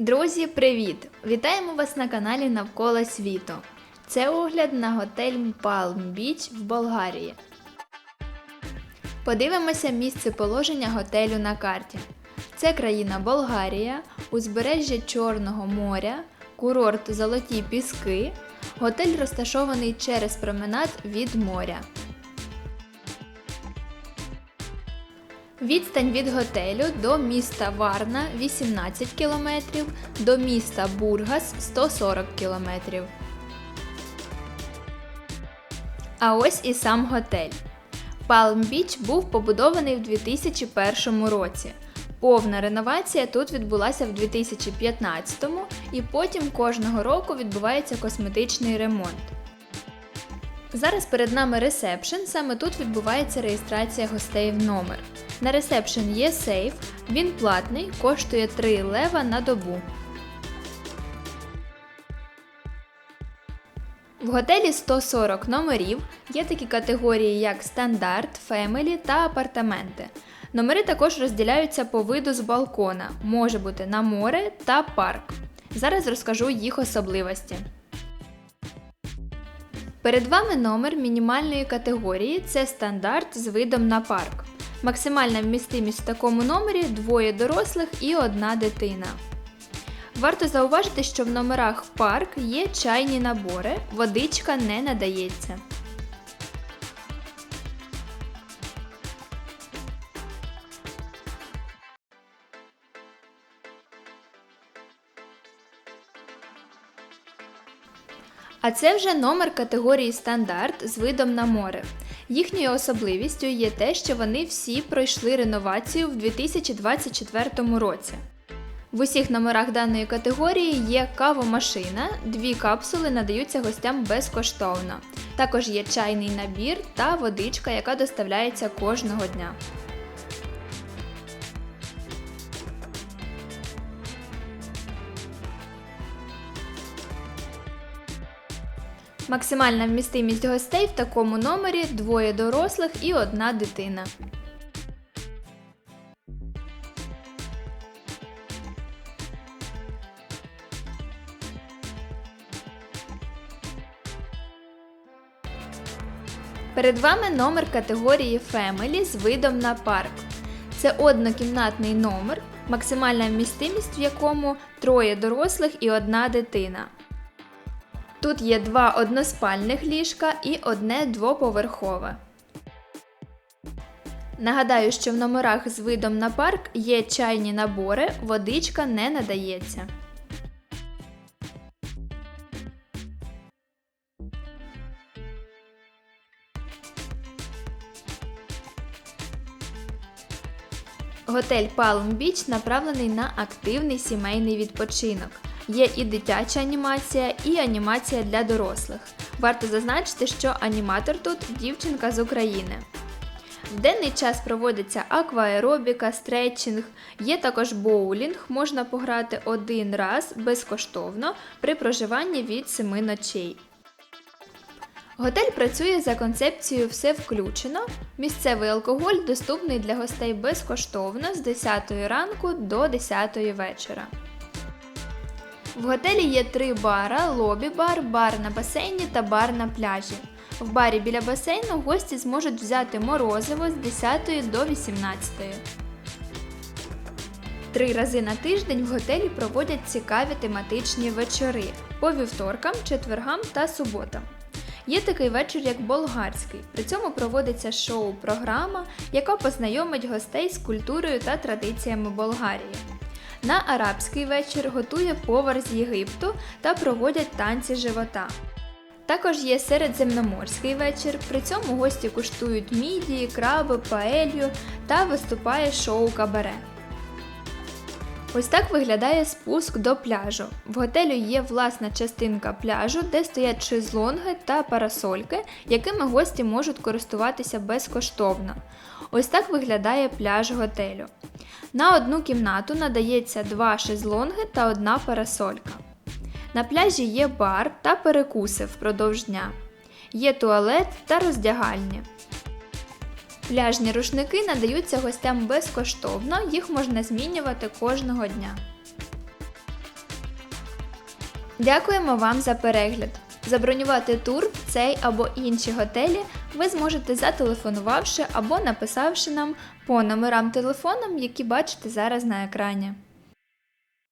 Друзі, привіт! Вітаємо вас на каналі Навколо світу. Це огляд на готель Palm Beach в Болгарії. Подивимося місце положення готелю на карті. Це країна Болгарія, узбережжя Чорного моря, курорт Золоті Піски. Готель розташований через променад від моря. Відстань від готелю до міста Варна 18 км, до міста Бургас 140 км. А ось і сам готель. Palm Beach був побудований в 2001 році. Повна реновація тут відбулася в 2015 і потім кожного року відбувається косметичний ремонт. Зараз перед нами ресепшн, саме тут відбувається реєстрація гостей в номер. На ресепшн є сейф, він платний, коштує 3 лева на добу. В готелі 140 номерів, є такі категорії, як стандарт, фемелі та апартаменти. Номери також розділяються по виду з балкона, може бути на море та парк. Зараз розкажу їх особливості. Перед вами номер мінімальної категорії це стандарт з видом на парк. Максимальна вмістимість в такому номері двоє дорослих і одна дитина. Варто зауважити, що в номерах парк є чайні набори, водичка не надається. А це вже номер категорії стандарт з видом на море. Їхньою особливістю є те, що вони всі пройшли реновацію в 2024 році. В усіх номерах даної категорії є кавомашина, дві капсули надаються гостям безкоштовно. Також є чайний набір та водичка, яка доставляється кожного дня. Максимальна вмістимість гостей в такому номері двоє дорослих і одна дитина. Перед вами номер категорії Family з видом на парк. Це однокімнатний номер, максимальна вмістимість в якому троє дорослих і одна дитина. Тут є два односпальних ліжка і одне двоповерхове. Нагадаю, що в номерах з видом на парк є чайні набори, водичка не надається. Готель Palm Beach направлений на активний сімейний відпочинок. Є і дитяча анімація, і анімація для дорослих. Варто зазначити, що аніматор тут дівчинка з України. В денний час проводиться акваеробіка, стретчинг, є також боулінг, можна пограти один раз безкоштовно при проживанні від 7 ночей. Готель працює за концепцією Все включено. Місцевий алкоголь доступний для гостей безкоштовно з 10 ранку до 10 вечора. В готелі є три бара: лобі-бар, бар на басейні та бар на пляжі. В барі біля басейну гості зможуть взяти морозиво з 10 до 18. Три рази на тиждень в готелі проводять цікаві тематичні вечори по вівторкам, четвергам та суботам. Є такий вечір, як болгарський. При цьому проводиться шоу-програма, яка познайомить гостей з культурою та традиціями Болгарії. На арабський вечір готує повар з Єгипту та проводять танці живота. Також є середземноморський вечір, при цьому гості куштують мідії, краби, паелью та виступає шоу кабаре. Ось так виглядає спуск до пляжу. В готелю є власна частинка пляжу, де стоять шезлонги та парасольки, якими гості можуть користуватися безкоштовно. Ось так виглядає пляж готелю. На одну кімнату надається два шезлонги та одна парасолька. На пляжі є бар та перекуси впродовж дня. Є туалет та роздягальні. Пляжні рушники надаються гостям безкоштовно, їх можна змінювати кожного дня. Дякуємо вам за перегляд. Забронювати тур в цей або інші готелі ви зможете зателефонувавши або написавши нам по номерам телефонам, які бачите зараз на екрані.